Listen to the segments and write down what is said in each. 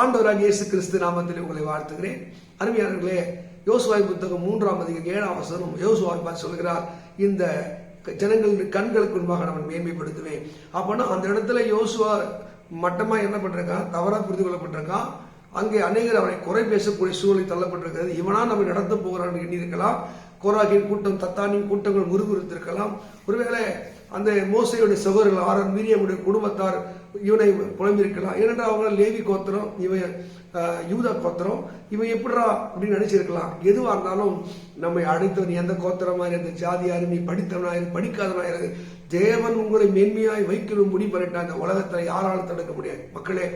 ஆண்டவராக இயேசு கிறிஸ்து நாமத்தில் உங்களை வாழ்த்துகிறேன். அருமையானவர்களே யோசுவாய் புத்தகம் மூன்றாம் அதிகம் ஏழாம் வசனம் யோசுவாய் பார்த்து சொல்கிறார் இந்த ஜனங்களின் கண்களுக்கு முன்பாக நான் மேன்மைப்படுத்துவேன். அப்போனா அந்த இடத்துல யோசுவா மட்டமாக என்ன பண்றான் தவறாக புரிந்து கொள்ளப்பட்டிருக்கான். அங்கே அநேகர் அவனை குறை பேசக்கூடிய சூழலை தள்ளப்பட்டிருக்கிறது. இவனா நம்ம நடத்த போகிறான்னு எண்ணியிருக்கலாம். கோராகின் கூட்டம் தத்தானின் கூட்டங்கள் முறுகுறுத்திருக்கலாம் ஒருவேளை அந்த மோசையுடைய சகோதரர்கள் ஆரன் மீரியமுடைய குடும்பத்தார் இவனை புலம்பிருக்கலாம் ஏனென்றால் அவங்க லேவி கோத்திரம் இவன் யூதா கோத்திரம் இவன் எப்படா அப்படின்னு நினைச்சிருக்கலாம். எதுவா இருந்தாலும் நம்மை அழைத்தவன் எந்த கோத்திரமா எந்த ஜாதியாரு நீ படித்தவனாயிரு இருந்து தேவன் உங்களை மேன்மையாய் வைக்கணும் முடி பண்ணிட்டா அந்த உலகத்துல யாராலும் தடுக்க முடியாது. மக்களே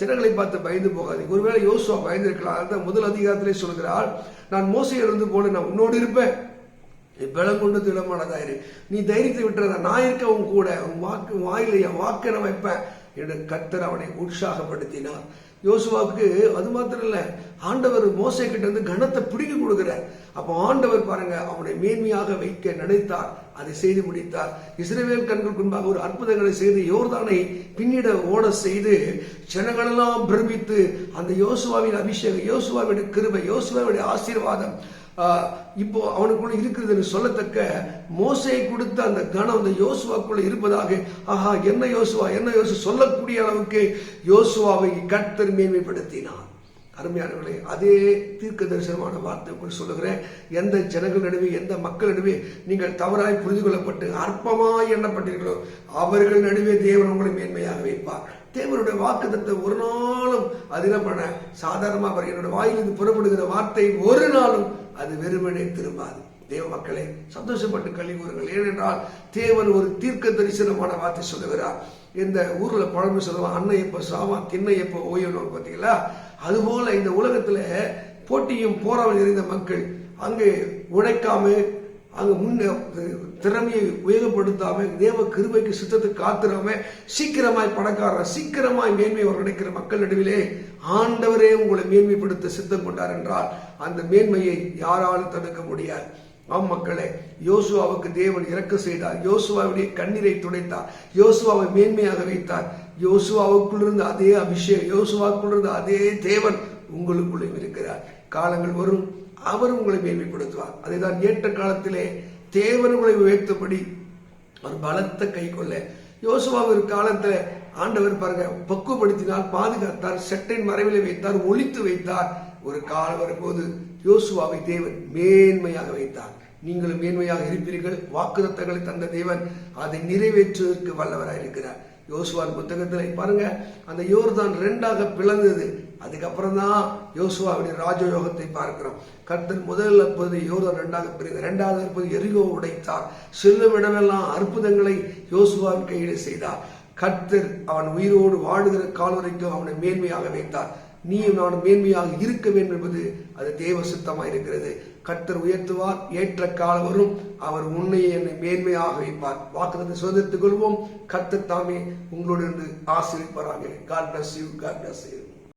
ஜனங்களை பார்த்து பயந்து போகாது ஒருவேளை யோசுவா பயந்து இருக்கலாம் அதுதான் முதல் அதிகாரத்திலே சொல்கிறார் நான் மோசையிலிருந்து போல நான் உன்னோடு இருப்பேன். நீ பலம் கொண்டு திடமானதாயிரு நீ தைரியத்தை விட்டுறத? நான் இருக்க உன் கூட. உன் வாக்கு உன் வாயில என் வாக்கை நான் வைப்பேன் என்று கர்த்தர் அவனை உற்சாகப்படுத்தினார். யோசுவாவுக்கு அது மாத்திரம் இல்ல ஆண்டவர் மோசை கிட்ட இருந்து கனத்தை பிடிக்க கொடுக்கிறார். அப்போ ஆண்டவர் பாருங்க அவனை மேன்மையாக வைக்க நினைத்தார். அதை செய்து முடித்தார். இஸ்ரவேல் கண்களுக்கு முன்பாக ஒரு அற்புதங்களை செய்து யோர்தானை பின்னிட ஓட செய்து ஜனங்களெல்லாம் பிரமித்து அந்த யோசுவாவின் அபிஷேகம் யோசுவாவின் கிருபை யோசுவாவுடைய ஆசீர்வாதம் இப்போ அவனுக்குள்ள இருக்கிறது சொல்லத்தக்க மோசையை கொடுத்த அந்த கணம் அந்த யோசுவாக்குள்ள இருப்பதாக ஆஹா என்ன யோசுவா என்ன யோசு சொல்லக்கூடிய அளவுக்கு யோசுவாவை கர்த்தர் மேன்மைப்படுத்தினார். அருமையானவர்களே அதே தீர்க்க தரிசனமான வார்த்தை வார்த்தைக்குள் சொல்லுகிறேன். எந்த ஜனங்கள் நடுவே எந்த மக்கள் நடுவே நீங்கள் தவறாய் புரிந்து கொள்ளப்பட்டு அற்பமாய் எண்ணப்பட்டீர்களோ அவர்கள் நடுவே தேவன் உங்களை மேன்மையாக வைப்பார். தேவனுடைய வாக்குத்தத்தை ஒரு நாளும் அது என்ன பண்ண சாதாரணமாக பாருங்க, என்னோட வாயிலிருந்து புறப்படுகிற வார்த்தை ஒரு நாளும் அது வெறுமனே திரும்பாது. தேவ மக்களை சந்தோஷப்பட்டு கல்வி கூறுங்கள் ஏனென்றால் தேவன் ஒரு தீர்க்க தரிசனமான வார்த்தை சொல்லுகிறார். இந்த ஊர்ல பழமை சொல்லுவான் அன்னை எப்ப சாவா திண்ணை எப்ப ஓயணும் பார்த்தீங்களா? அதுபோல இந்த உலகத்துல போட்டியும் போராமல் இருந்த மக்கள் அங்கே உழைக்காம அங்கு முன்ன திறமையை உபயோகப்படுத்தாம தேவ கிருபைக்கு சுத்தத்தை காத்துறாம சீக்கிரமாய் பணக்காரர் சீக்கிரமாய் மேன்மை அவர் கிடைக்கிற மக்கள் நடுவிலே ஆண்டவரே உங்களை மேன்மைப்படுத்த சித்தம் கொண்டார் என்றால் அந்த மேன்மையை யாராலும் தடுக்க முடியாது. ஆம் மக்களே யோசுவாவுக்கு தேவன் இறக்க செய்தார். யோசுவாவுடைய கண்ணீரை துடைத்தார். யோசுவாவை மேன்மையாக வைத்தார். யோசுவாவுக்குள்ளிருந்து அதே அபிஷேகம் யோசுவாவுக்குள் அதே தேவன் உங்களுக்குள்ளே இருக்கிறார். காலங்கள் வரும் அவர் உங்களை மேன்மைப்படுத்துவார். அதைதான் ஏற்ற காலத்திலே தேவன் உங்களை உயர்த்தபடி ஒரு பலத்த கை கொள்ள. யோசுவா ஒரு காலத்துல ஆண்டவர் பாருங்க பக்குவப்படுத்தினார் பாதுகாத்தார் செட்டின் மறைவில் வைத்தார் ஒளித்து வைத்தார். ஒரு காலம் வரும்போது யோசுவாவை தேவன் மேன்மையாக வைத்தார். நீங்களும் மேன்மையாக இருப்பீர்கள். வாக்குதத்தங்களை தந்த தேவன் அதை நிறைவேற்றுவதற்கு வல்லவராக இருக்கிறார் யோசுவான் புத்தகத்தில் பாருங்க அந்த யோர்தான் ரெண்டாக பிளந்தது. அதுக்கப்புறம் தான் யோசுவாவுடைய ராஜயோகத்தை பார்க்கிறோம். கர்த்தன் முதலில் இருப்பது யோர்தான் ரெண்டாக பிரிந்தது ரெண்டாவது இருப்பது எரிகோ உடைத்தார். செல்லும் இடமெல்லாம் அற்புதங்களை யோசுவான் கையிலே செய்தார். கர்த்தர் அவன் உயிரோடு வாழுகிற கால் வரைக்கும் அவனை மேன்மையாக வைத்தார். நீயும் நான் மேன்மையாக இருக்க வேண்டும் என்பது அது தேவ சுத்தமாக இருக்கிறது. கர்த்தர் உயர்த்துவார் ஏற்ற காலம் வரும். அவர் உன்னையே என்னை மேன்மையாக வைப்பார். வாக்குறதை சுதந்திரத்துக் கொள்வோம். கர்த்தர் தாமே உங்களோடு இருந்து ஆசீர்வதிப்பாராக God bless you God bless you